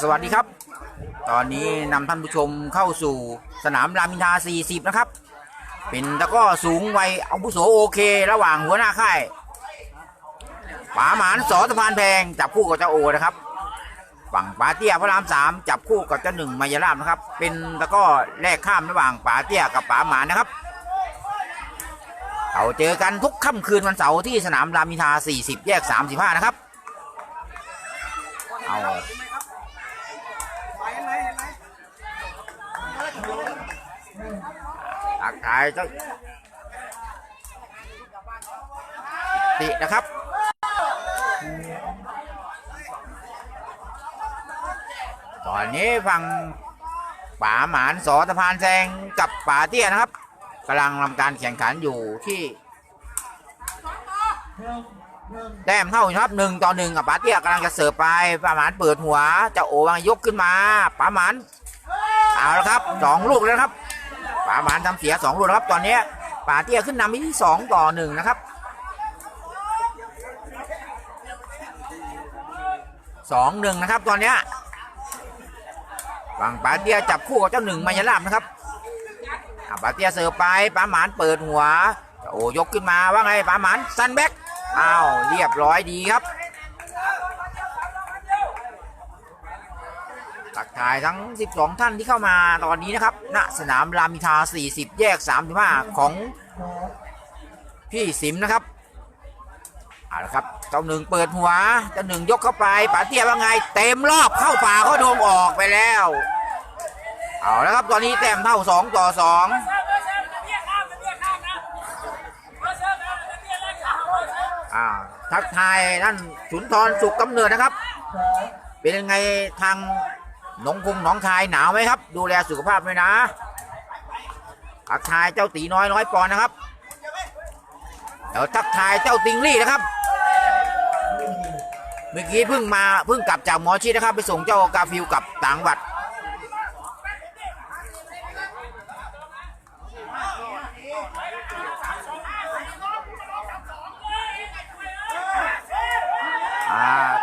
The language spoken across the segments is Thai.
สวัสดีครับ ตอนนี้นำท่านผู้ชมเข้าสู่สนามรามอินทา 40 นะครับ เป็นตะก้อสูงวัยอาวุโสโอเค ระหว่างหัวหน้าค่ายป๋าหมานสอสะพานแพง จับคู่กับเจ้าโอนะครับ ฝั่งป๋าเตี้ยพระรามสามจับคู่กับเจ้าหนึ่งมายาลามนะครับ เป็นตะก้อแลกข้ามระหว่างป๋าเตี้ยกับป๋าหมานนะครับเขาเจอกันทุกค่ำคืนวันเสาร์ที่สนามรามอินทา 40 แยก 35 นะครับเอา ทักทายจ้าตินะครับตอนนี้ฟังป๋าหมานสอสะพานแซงกับป๋าเตี้ยนะครับกำลังทำการแข่งขันอยู่ที่แต้มเท่าครับหนึ่งต่อหนึ่งกับป๋าเตี้ยกำลังจะเสิร์ฟไปป๋าหมานเปิดหัวจะโอวางยกขึ้นมาป๋าหมานเอาล้วครับสองลูกแล้วครับ ปาหมานทำเสียสองลูกนะครับ ตอนนี้ป๋าเตี้ยขึ้นนำที่สองต่อหนึ่งนะครับสองหนึ่งนะครับตอนนี้ฝั่งป๋าเตี้ยจับคู่กับเจ้าหนึ่งมายาลาบนะครับอะป๋าเตี้ยเสิร์ฟไปป๋าหมานเปิดหัวโอ้ยกขึ้นมาว่าไงป๋าหมานซันแบ็กอ้าวเรียบร้อยดีครับ ตักทายทั้ง 12 ท่านที่เข้ามาตอนนี้นะครับณสนามรามอินทรา40 แยก 35 ของพี่สิมนะครับเอาละครับเจ้าหนึ่งเปิดหัวเจ้าหนึ่งยกเข้าไปป๋าเตี้ยว่าไง เต็มรอบเข้าป่าเข้าโดมออกไปแล้ว เอาล้วครับตอนนี้แต้มเท่า 2 ต่อ2อ่าทักทายท่านสุนทรสุขกำเนิดนะครับ เป็นยังไงทาง หนองคงหนองคายหนาวไหมครับ ดูแลสุขภาพด้วยนะทักทายเจ้าตีน้อยน้อยปอนนะครับเดี๋ยวทักทายเจ้าติงลี่นะครับ เมื่อกี้เพิ่งมาเพิ่งกลับจากหมอชิดนะครับ ไปส่งเจ้ากาฟิวกับต่างจังหวัด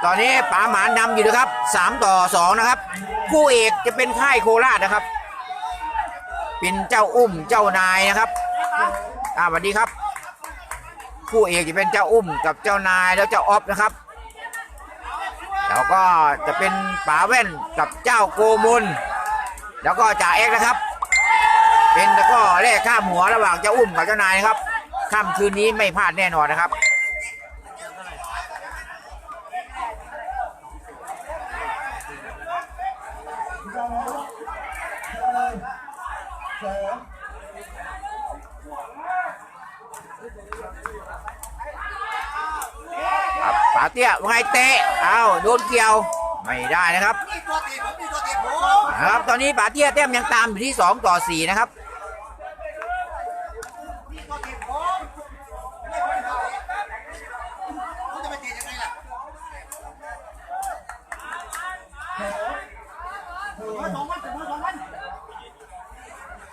ตอนนี้ป๋าหมานนำอยู่นะครับสามต่อสองนะครับคู่เอกจะเป็นค่ายโคราชนะครับ เป็นเจ้าอุ้มเจ้านายนะครับอ่าสวัสดีครับคู่เอกจะเป็นเจ้าอุ้มกับเจ้านายแล้วเจ้าออฟนะครับ แล้วก็จะเป็นป๋าแว่นกับเจ้าโกมุลแล้วก็จ่าเอกนะครับ เป็นแล้วก็แลกข้ามหัวระหว่างเจ้าอุ้มกับเจ้านายนะครับค่ำคืนนี้ไม่พลาดแน่นอนนะครับ เตี้ยว่าไงเตะเอาโดนเกี่ยวไม่ได้นะครับครับตอนนี้ป๋าเตี้ยแต้มยังตามอยู่ที่ 2 ต่อ 4 นะครับ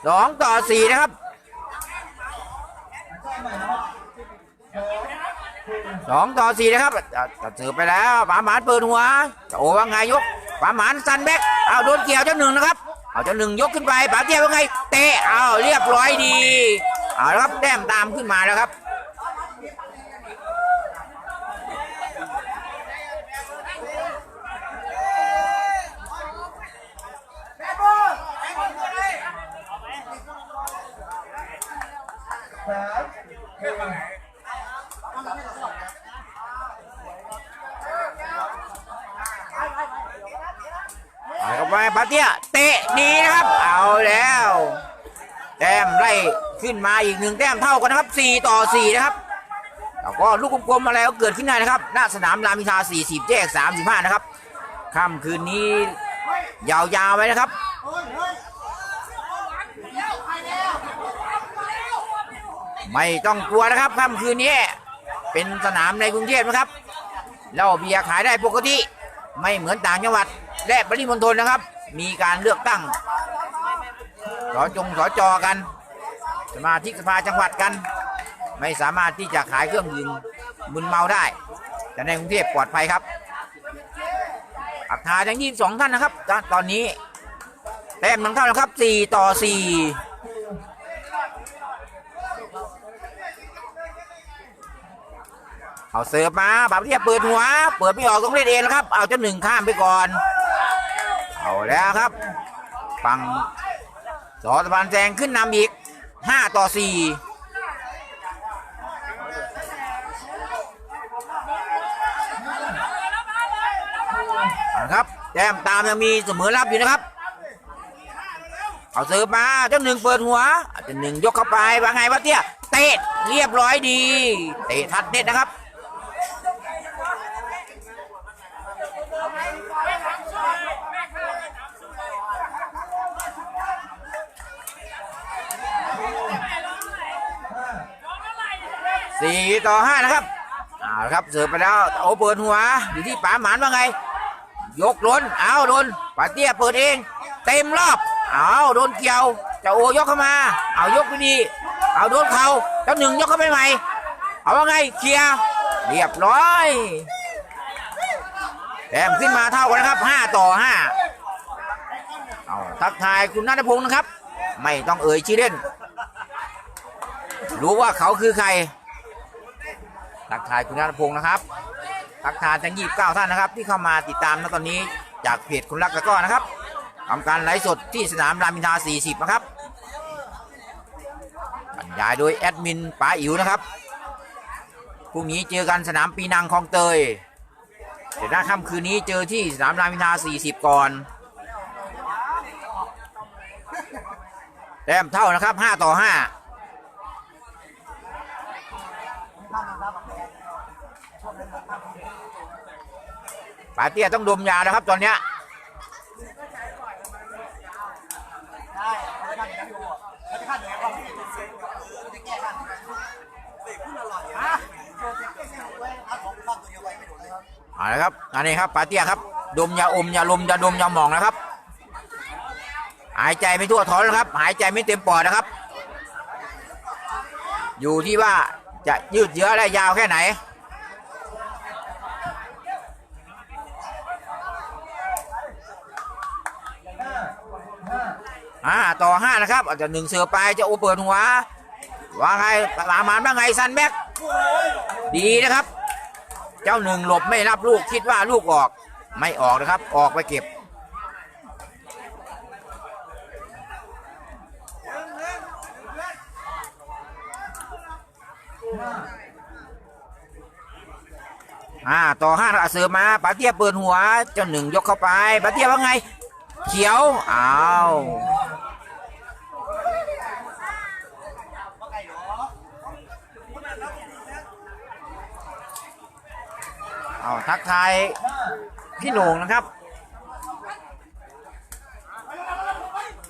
สองต่อสี่นะครับ สองต่อสี่นะครับจะสืบไปแล้วป๋าหมานเปิดหัวโอ้ว่าไงยกป๋าหมานสันแบ็กเอาโดนเกี่ยวเจ้าหนึ่งนะครับเอาเจ้าหนึ่งยกขึ้นไปป๋าเตี้ยว่าไงเตะเอาเรียบร้อยดีเอาแล้วครับแต้มตามขึ้นมาแล้วครับ เอาเข้าไปปาเตี้ยเตะดีนะครับ เอาแล้ว แต้มไล่ขึ้นมาอีกหนึ่งแต้มเท่ากันนะครับ 4 ต่อ 4 นะครับ แล้วก็ลูกกลมๆอะไรก็เกิดขึ้นได้นะครับ หน้าสนามรามอินทรา40แยก35 นะครับค่ำคืนนี้ยาวๆไว้นะครับไม่ต้องกลัวนะครับค่ำคืนนี้เป็นสนามในกรุงเทพนะครับเหล้าเบียร์ขายได้ปกติ ไม่เหมือนต่างจังหวัด และปริมณฑลนะครับ มีการเลือกตั้งสจงสจอกัน สมาชิกสภาจังหวัดกัน ไม่สามารถที่จะขายเครื่องดื่มมึนเมาได้แต่ในกรุงเทพปลอดภัยครับอักทาทั้งยี่สองท่านนะครับ ตอนนี้แต้มมันเท่านะครับสี่ต่อสี่เอาเสิร์ฟมาบาปเทียเปิดหัว เปิดไม่ออกต้องเล่นเองนะครับ เอาเจ้าหนึ่งข้ามไปก่อน แล้วครับ ฝั่งสอสะพานแซงขึ้นนำอีกห้าต่อสี่นะครับแต้มตามยังมีเสมอรับอยู่นะครับ เอาเสิร์ฟมาเจ้าหนึ่งเปิดหัวเจ้าหนึ่งยกเข้าไปว่าไงวะเตี้ยเตะเรียบร้อยดี เตะทัดเน็ตนะครับ สี่ต่อห้านะครับเอาละครับเสิร์ฟไปแล้วโอเปิดหัวอยู่ที่ป๋าหมานว่าไง ยกล้นเอาโดนป๋าเตี้ยเปิดเอง เต็มรอบเอาโดนเกี่ยวจะโอยกเข้ามา เอายกไปดีเอาโดนเขาเจ้าหนึ่งยกเข้าไปใหม่ เอาว่าไงเคลียร์เรียบร้อยแต้มขึ้นมาเท่ากันนะครับห้าต่อห้าเอาทักทายคุณนัทพงศ์นะครับ ไม่ต้องเอ่ยชื่อเล่น รู้ว่าเขาคือใคร ทักทายคุณนัทพงศ์นะครับทักทายทั้งยี่เก้าท่านนะครับ ที่เข้ามาติดตามณตอนนี้จากเพจคุณรักตะก้อนะครับทำการไลฟ์สดที่สนามรามอินทรา40 นะครับบรรยายโดยแอดมินป๋าอิ๋วนะครับพรุ่งนี้เจอกันสนามปีนังคลองเตยเดี๋ยวหน้าค่ำคืนนี้เจอที่สนามรามอินทรา40 ก่อนแต้มเท่านะครับ 5 ต่อ 5 ป๋าเตี้ยต้องดมยานะครับ ตอนเนี้ยเอาละครับ อันนี้ครับป๋าเตี้ยครับ ดมยาอมยาลมยาดมยาหมองนะครับ หายใจไม่ทั่วท้องนะครับ หายใจไม่เต็มปอดนะครับ อยู่ที่ว่าจะยืดเยื้อและยาวแค่ไหน อ่าต่อห้านะครับอาจจะหนึ่งเสือไปจะโอเปิดหัวว่าไงปรามาณว่าไงซันแบ็กดีนะครับ เจ้าหนึ่งหลบไม่รับลูกคิดว่าลูกออกไม่ออกนะครับ ออกไปเก็บ อ่า ต่อห้าเอาเสือมาปาเทียเปิดหัว เจ้าหนึ่งยกเข้าไปปาเทียว่าไง เขียวอ้าวเอาทักทายพี่โหน่งนะครับ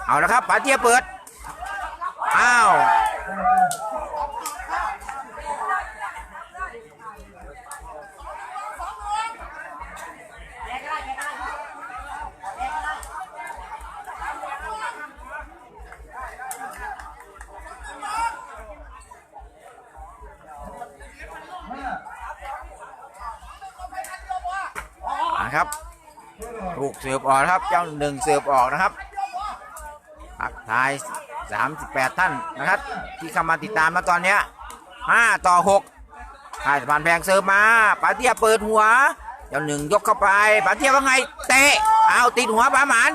เอาละครับปาเตียเปิด อ้าว เสือบออกนะครับ เจ้าหนึ่งเสือบออกนะครับทักทาย 38 ท่านนะครับ ที่เข้ามาติดตามมาตอนเนี้ย5ต่อ6ค่ายสะพานแพงเสิร์ฟมาปาเทียเปิดหัว เจ้าหนึ่งยกเข้าไปปาเทียว่าไงเตะเอาติดหัวปาหมาน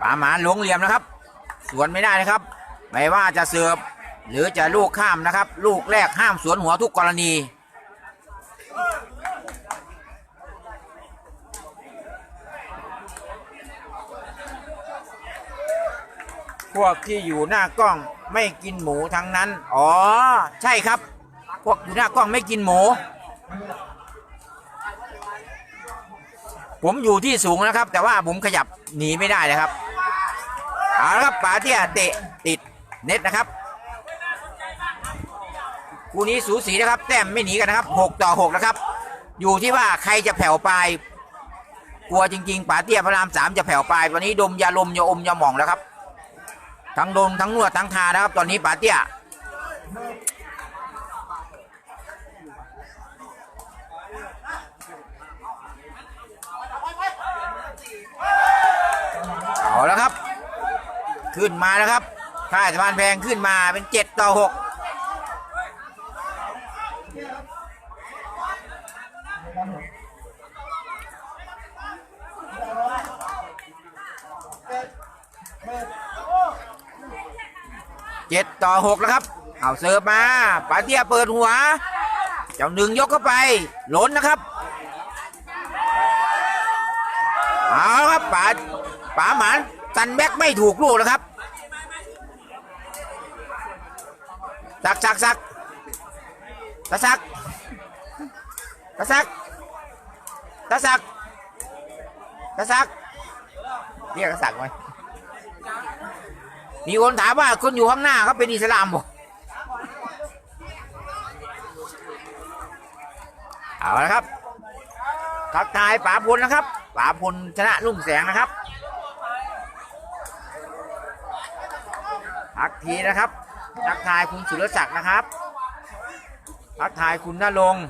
ปาหมาหลงเหลี่ยมนะครับ สวนไม่ได้นะครับ ไม่ว่าจะเสิร์ฟหรือจะลูกข้ามนะครับ ลูกแรกห้ามสวนหัวทุกกรณีพวกที่อยู่หน้ากล้องไม่กินหมูทั้งนั้น อ๋อ ใช่ครับ พวกอยู่หน้ากล้องไม่กินหมู ผมอยู่ที่สูงนะครับ แต่ว่าผมขยับหนีไม่ได้นะครับเอาละครับป๋าเตี้ยเตะติดเน็ตนะครับคู่นี้สูสีนะครับ แต้มไม่หนีกันนะครับ 6 ต่อ 6 นะครับ อยู่ที่ว่าใครจะแผ่วปลายกลัวจริง ๆป๋าเตี้ยพระรามสามจะแผ่วปลายวันนี้ดมยาลมยาอมยาหม่องแล้วครับ ทั้งดมทั้งนวดทั้งทานะครับ ตอนนี้ป๋าเตี้ย ขึ้นมาแล้วครับค่ายสะพานแพงขึ้นมาเป็นเจ็ดต่อหกเจ็ดต่อหกแล้วครับ เอาเสิร์ฟมาปาเตียเปิดหัว เจ้าหนึ่งยกเข้าไปหล้นนะครับ เอาครับปาป๋าหมาน ตันแบ็กไม่ถูกลูกนะครับสักสักสักตะสักตะสักตะสักตะสักเรียกสักไหมมีคนถามว่าคนอยู่ข้างหน้าเขาเป็นอิสลามบ่เอาละครับทักทายป๋าพลนะครับป๋าพลชนะลุ่งแสงนะครับ ทักทีนะครับ ทักทายคุณสุรศักดิ์นะครับ ทักทายคุณนรงค์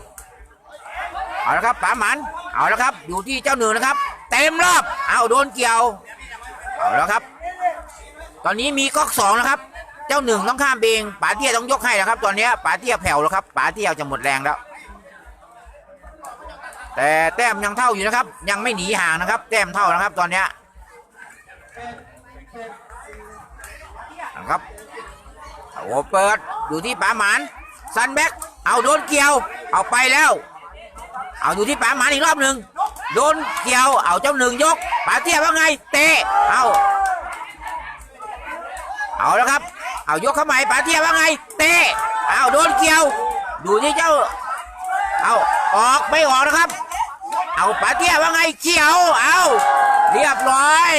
เอาละครับป๋าหมันเอาละครับ อยู่ที่เจ้าหนึ่งนะครับ เต็มรอบเอาโดนเกี่ยวเอาแล้วครับ ตอนนี้มีก๊อกสองนะครับ เจ้าหนึ่งต้องข้ามเบงป๋าเตี้ยต้องยกให้แล้วครับ ตอนนี้ป๋าเตี้ยแผ่วแล้วครับป๋าเตี้ยจะหมดแรงแล้วแต่แต้มยังเท่าอยู่นะครับ ยังไม่หนีห่างนะครับ แต้มเท่านะครับ ตอนเนี้ยนะ ครับโอ้เปิดอยู่ที่ป๋าหมานซันแบ็กเอาโดนเกี่ยว เอาไปแล้ว เอาอยู่ที่ป๋าหมานอีกรอบหนึ่งโดนเกี่ยวเอาเจ้าหนึ่งยกป๋าเตี้ยว่าไงเตะเอาเอาแล้วครับ เอายกเข้ามาป๋าเตี้ยว่าไง เตะเอาโดนเกี่ยวดูที่เจ้า เอาออกไม่ออกนะครับ เอาป๋าเตี้ยว่าไงเขียวเอาเรียบร้อย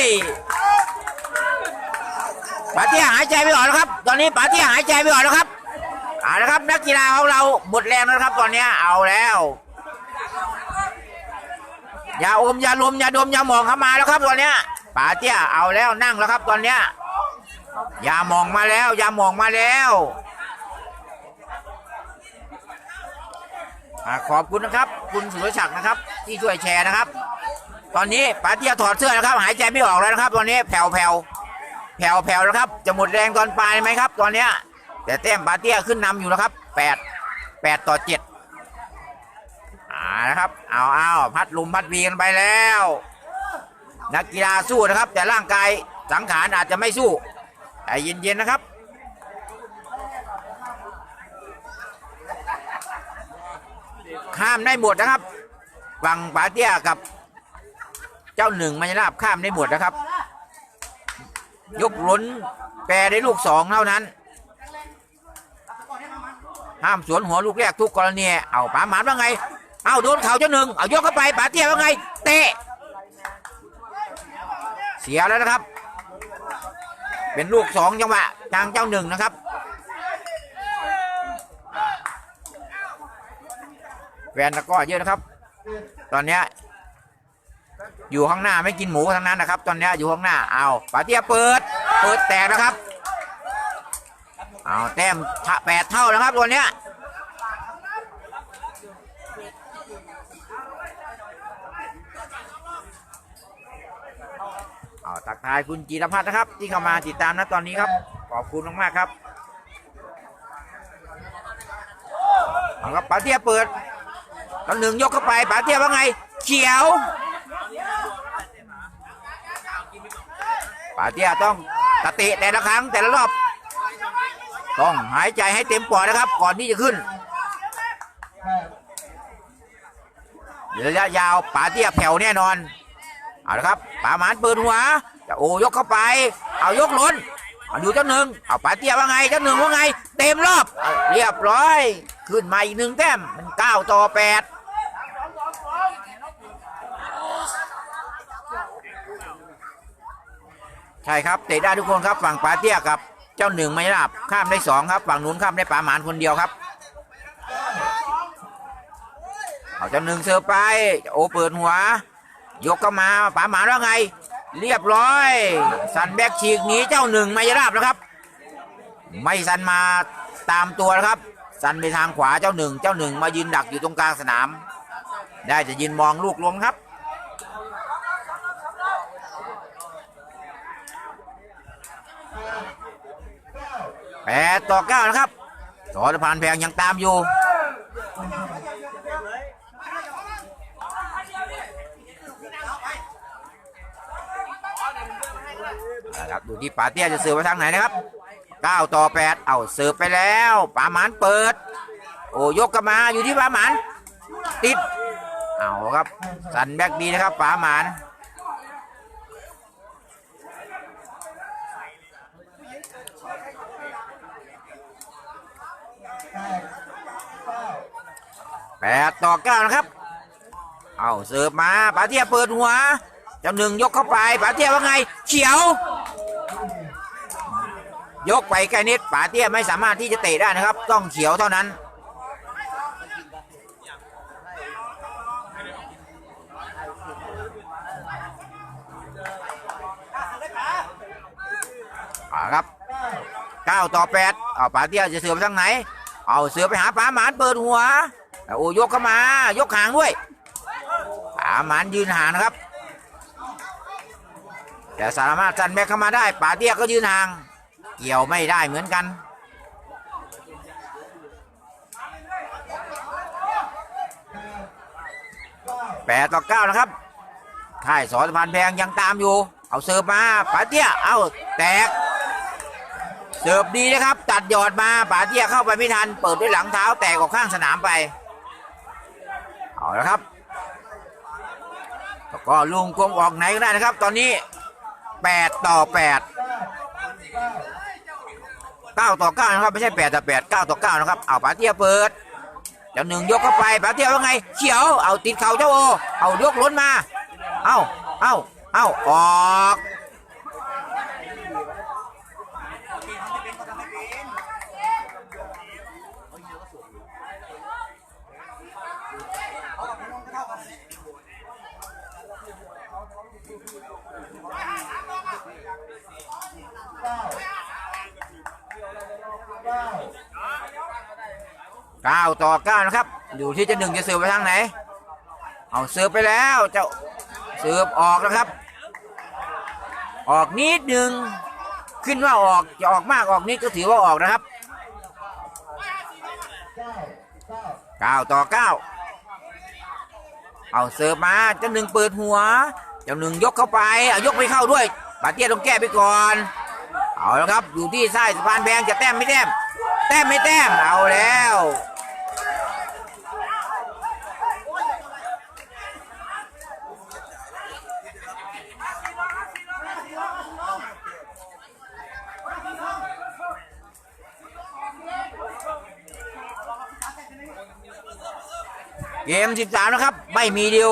ป๋าเตี้ยหายใจไม่ออกแล้วครับ ตอนนี้ป๋าเตี้ยหายใจไม่ออกแล้วครับเอาละครับ นักกีฬาของเราหมดแรงแล้วครับ ตอนนี้เอาแล้วอย่าอมอย่าลมอย่าดมอย่ามองเข้ามาแล้วครับ ตอนนี้ป๋าเตี้ยเอาแล้วนั่งแล้วครับ ตอนนี้ยอย่ามองมาแล้วอย่ามองมาแล้วขอบคุณนะครับ คุณสุรศักดิ์นะครับ ที่ช่วยแชร์นะครับ ตอนนี้ป๋าเตี้ยถอดเสื้อแล้วครับ หายใจไม่ออกแล้วนะครับ ตอนนี้แผ่วแผ่ว แผ่วแผ่วแล้วครับ จะหมดแรงตอนปลายไหมครับ ตอนเนี้ยแต่แต้มปาเตียขึ้นนำอยู่นะครับแปดแปดต่อเจ็ดอ่านะครับเอาเอาพัดลุมพัดวีกันไปแล้ว นักกีฬาสู้นะครับ แต่ร่างกายสังขารอาจจะไม่สู้แต่เย็นๆนะครับข้ามได้หมดนะครับฝั่งปาเตียกับ เจ้าหนึ่งมัญราบข้ามได้หมดนะครับ ยกล้นแปรได้ลูกสองเท่านั้น ห้ามสวนหัวลูกแรกทุกกรณีเอาป๋าหมานว่าไง เอาโดนเข่าเจ้าหนึ่งเอายกเข้าไปป๋าเตี้ยว่าไง เตะ เสียแล้วนะครับ เป็นลูกสองจังหวะทางเจ้าหนึ่งนะครับแฟนตะก้อเยอะนะครับ ตอนเนี้ย อยู่ข้างหน้าไม่กินหมูทั้งนั้นนะครับ ตอนนี้อยู่ข้างหน้าเอาปาเตียเปิด เปิดแตกนะครับ เอาแต้มแปดเท่านะครับตัวเนี้ยเอาตักทายคุณจีรพัฒน์นะครับ ที่เข้ามาติดตามนะตอนนี้ครับ ขอบคุณมากๆครับเอาครับปาเตียเปิดตอนหนึ่งยกเข้าไปป๋าเทียว่าไง เขียว ปาเทียต้องตะเตะแต่ละครั้งแต่ละรอบ ต้องหายใจให้เต็มปอดนะครับ ก่อนที่จะขึ้นระยะยาวปาเทียแผ่วแน่นอน เอาละครับปาหมานเปิดหัวจะโอยกเข้าไป เอายกล้นเอาดูเจ้าหนึ่งเอาปาเทียว่าไงเจ้าหนึ่งว่าไง เต็มรอบเอาเรียบร้อย ขึ้นมาอีกหนึ่งแต้มมันเก้าต่อแปด ใช่ครับเตะได้ทุกคนครับฝั่งป๋าเตี้ยกับ เจ้าหนึ่งไม่ราบข้ามได้สองครับ ฝั่งนู้นข้ามได้ป๋าหมานคนเดียวครับเอาเจ้าหนึ่งเสิร์ฟไปโอเปิดหัว ยกเข้ามาป๋าหมานว่าไง เรียบร้อย สันแบกฉีกหนีเจ้าหนึ่งไม่ราบนะครับ ไม่สันมาตามตัวนะครับ สันไปทางขวาเจ้าหนึ่งเจ้าหนึ่งมายืนดักอยู่ตรงกลางสนาม ได้จะยืนมองลูกลมครับ แปดต่อเก้านะครับสอสะพานแพงยังตามอยู่นะครับดูที่ป๋าเตี้ยจะเสิร์ฟไปทางไหนนะครับเก้าต่อแปดเอาเสิร์ฟไปแล้วป๋าหมานเปิด โอ้ยกกลับมาอยู่ที่ป๋าหมานติดเอาครับสันแบกดีนะครับป๋าหมาน แปดต่อเก้านะครับ เอาเสิร์ฟมาป๋าเทียเปิดหัวเจ้าหนึ่งยกเข้าไปป๋าเทียว่าไง เขียว ยกไปไกลนิดป๋าเตี้ยไม่สามารถที่จะเตะได้นะครับ ต้องเขียวเท่านั้นอ่าครับ9ต่อ8เอาป๋าเตี้ยจะเสือไปทางไหน เอาเสือไปหาป๋าหมานเปิดหัว โอ้ยกเข้ามา ยกหางด้วยป๋ามานยืนห่างนะครับ แต่สามารถจันแบกเข้ามาได้ป๋าเตี้ยก็ยืนห่าง เกี่ยวไม่ได้เหมือนกันแปดต่อเก้านะครับค่ายสอนสพานแพงยังตามอยู่ เอาเสิร์ฟมาป๋าเตี้ย เอาแตก เสิร์ฟดีนะครับ ตัดหยอดมาป๋าเตี้ยเข้าไปไม่ทัน เปิดด้วยหลังเท้าแตกออกข้างสนามไป เอาละครับก็ลุงกลมออกไหนก็ได้นะครับ ตอนนี้8ต่อ8 9ต่อ9นะครับ ไม่ใช่8ต่อ8 9ต่อ9นะครับเอาปาเตียเปิดเจ้าหนึ่งยกเข้าไปปาเตียว่าไง เขียวเอาติดเข่าเจ้าโอเอายกล้นมา เอาเอาเอาออก เก้าต่อเก้านะครับ อยู่ที่เจะหนึ่งจะเสิร์ฟไปทางไหน เอาเสิร์ฟไปแล้วเจ้าเสิร์ฟออกนะครับ ออกนิดหนึ่งขึ้นว่าออกจะออกมากออกนิดก็ถือว่าออกนะครับเก้าต่อเก้าเอาเสิร์ฟมาเจ้าหนึ่งเปิดหัวเจ้าหนึ่งยกเข้าไปเอายกไม่เข้าด้วยบาเตี้ยต้องแก้ไปก่อน เอาแล้วครับ อยู่ที่ไส้สะพานแพงจะแต้มไม่แต้ม แต้มไม่แต้มเอาแล้ว เกม13นะครับ ไม่มีเดิว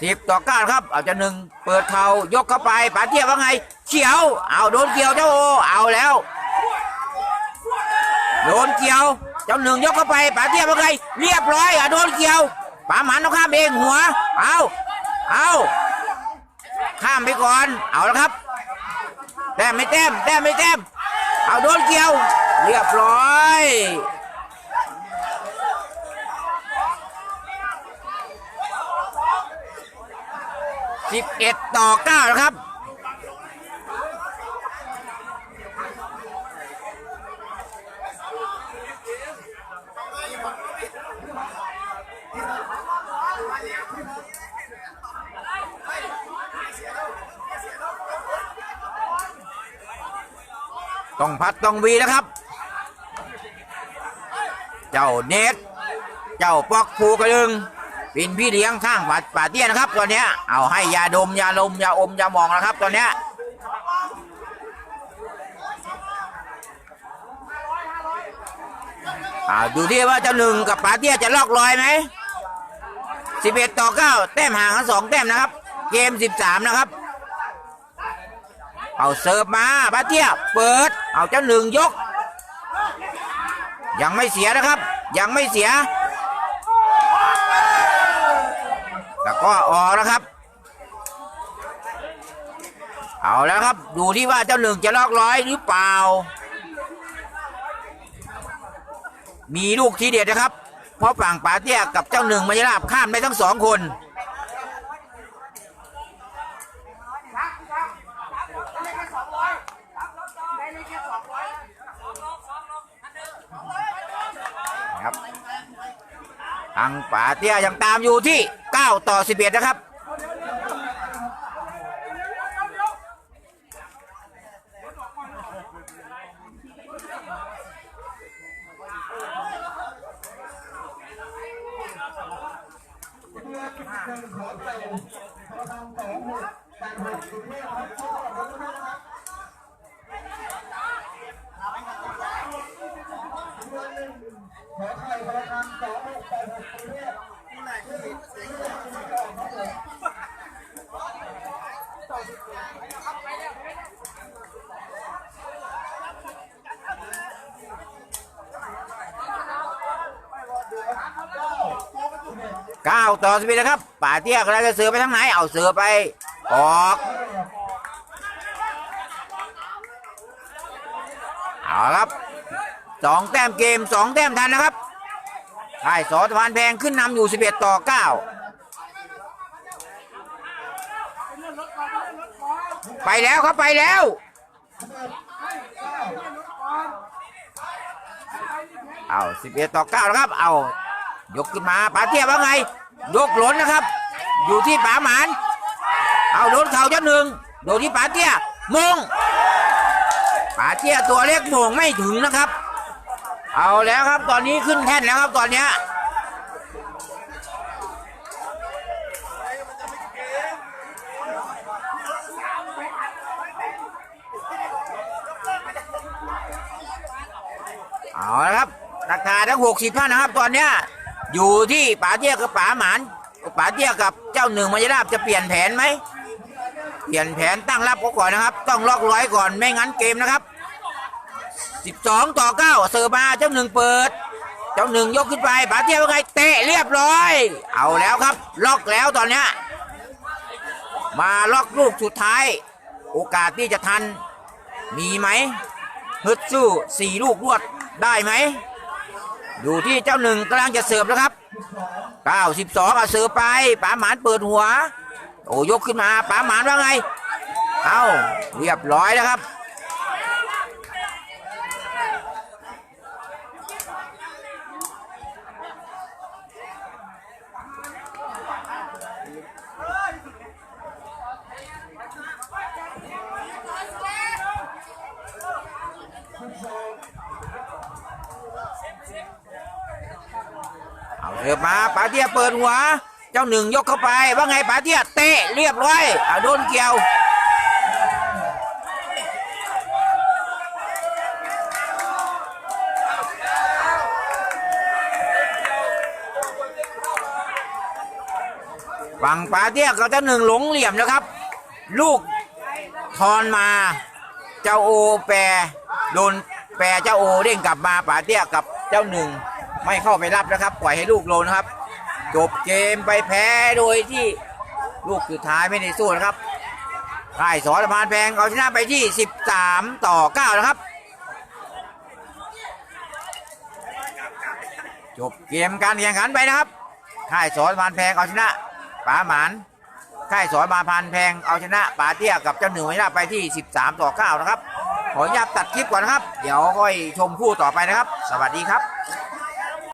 สิบต่อเก้าครับ เอาจะหนึ่งเปิดเข่ายกเข้าไปป๋าเทียบว่าไง เขียว เอาโดนเกี่ยวเจ้าโอเอาแล้ว โดนเกี่ยว เจ้าหนึ่งยกเข้าไปป๋าเทียบว่าไง เรียบร้อยอะโดนเกี่ยวป๋าหมันต้องข้ามเองหัว เอาเอา ข้ามไปก่อน เอาละครับ แต้มไม่แต้ม แต้มไม่แต้ม เอาโดนเกี่ยว เรียบร้อยสิบเอ็ดต่อเก้านะครับ ต้องพัดต้องวีนะครับ เจ้าเนตเจ้าปอกผูกระดึงเป็นพี่เลี้ยงข้างป่าป่าเตี้ยนะครับตอนเนี้ยเอาให้ยาดมยาลมยาอมยาหมองนะครับ ตอนเนี้ยอ่าดูที่ว่าเจ้าหนึ่งกับป๋าเตี้ยจะลอกรอยไหมสิบเอ็ดต่อเก้าแต้มห่างกันสองแต้มนะครับ เกมสิบสามนะครับ เอาเสิร์ฟมาปาเตียเปิด เอาเจ้าหนึ่งยก ยังไม่เสียนะครับ ยังไม่เสียแต่ก็ออกนะครับ เอาแล้วครับ ดูที่ว่าเจ้าหนึ่งจะลอกร้อยหรือเปล่า มีลูกทีเด็ดนะครับ เพราะฝั่งป๋าเตี้ยกับเจ้าหนึ่งมายราบข้ามได้ทั้งสองคน ครับทางป่าเตี้ยยังตามอยู่ที่ 9 ต่อ 11 นะครับ 9ต่อ11นะครับป๋าเตี้ยกำลังจะเสือไปทางไหน เอาเสือไป ออก เอาครับสองแต้มเกมสองแต้มทันนะครับไอ้สอสะพานแพงขึ้นนำอยู่11ต่อ9 ไปแล้วครับไปแล้ว เอาสิบเอต่อ9นะครับ เอายกขึ้นมาป๋าเทียบว่าไง ยกหล่นนะครับ อยู่ที่ป๋าหมาน เอาโดนเข่าเจ้าหนึ่งโดนที่ป๋าเตี้ยมงป๋าเตี้ยตัวเล็กมงไม่ถึงนะครับ เอาแล้วครับตอนนี้ขึ้นแท่นแล้วครับตอนเนี้ย ละครับราคาทั้งหกสิบท่านนะครับ ตอนเนี้ยอยู่ที่ป๋าเตี้ยกับป๋าหมานป๋าเตี้ยกับเจ้าหนึ่งมายราบจะเปลี่ยนแผนไหมเปลี่ยนแผนตั้งรับเขาก่อนนะครับ ต้องล็อกร้อยก่อนไม่งั้นเกมนะครับ12ต่อ9เสิร์ฟมาเจ้าหนึ่งเปิด เจ้าหนึ่งยกขึ้นไปป๋าเตี้ยว่าไงเตะเรียบร้อย เอาแล้วครับ ล็อกแล้วตอนเนี้ยมาล็อกลูกสุดท้าย โอกาสที่จะทันมีไหม ฮึดสู้สี่ลูกรวดได้ไหม อยู่ที่เจ้าหนึ่งกำลังจะเสิร์ฟแล้วครับ 92เอาเสิร์ฟไปป๋าหมานเปิดหัว โอ้ยกขึ้นมาป๋าหมานว่าไง เอาเรียบร้อยแล้วครับ อาเสิร์ฟมาป๋าเตี้ยเปิดหัว เจ้าหนึ่งยกเข้าไปว่าไงป๋าเตี้ยเตะเรียบร้อยอะโดนเกี่ยวฝั่งปาเตี้ยกับเจ้าหนึ่งหลงเหลี่ยมนะครับ ลูกทอนมา เจ้าโอแปรโดนแปรเจ้าโอเด้งกลับมาปาเตี้ยกับเจ้าหนึ่ง ไม่เข้าไปรับนะครับ ปล่อยให้ลูกโลนนะครับ จบเกมไปแพ้โดยที่ลูกสุดท้ายไม่ได้สู้นะครับค่ายสอนพานแพงเอาชนะไปที่ 13 ต่อ 9 นะครับ จบเกมการแข่งขันไปนะครับค่ายสอนพานแพงเอาชนะป๋าหมานค่ายสอนสะพานแพงเอาชนะป๋าเตี้ยกับเจ้าหนึ่งไว้ไปที่ 13 ต่อ 9 นะครับ ขออนุญาตตัดคลิปก่อนนะครับ เดี๋ยวค่อยชมคู่ต่อไปนะครับ สวัสดีครับ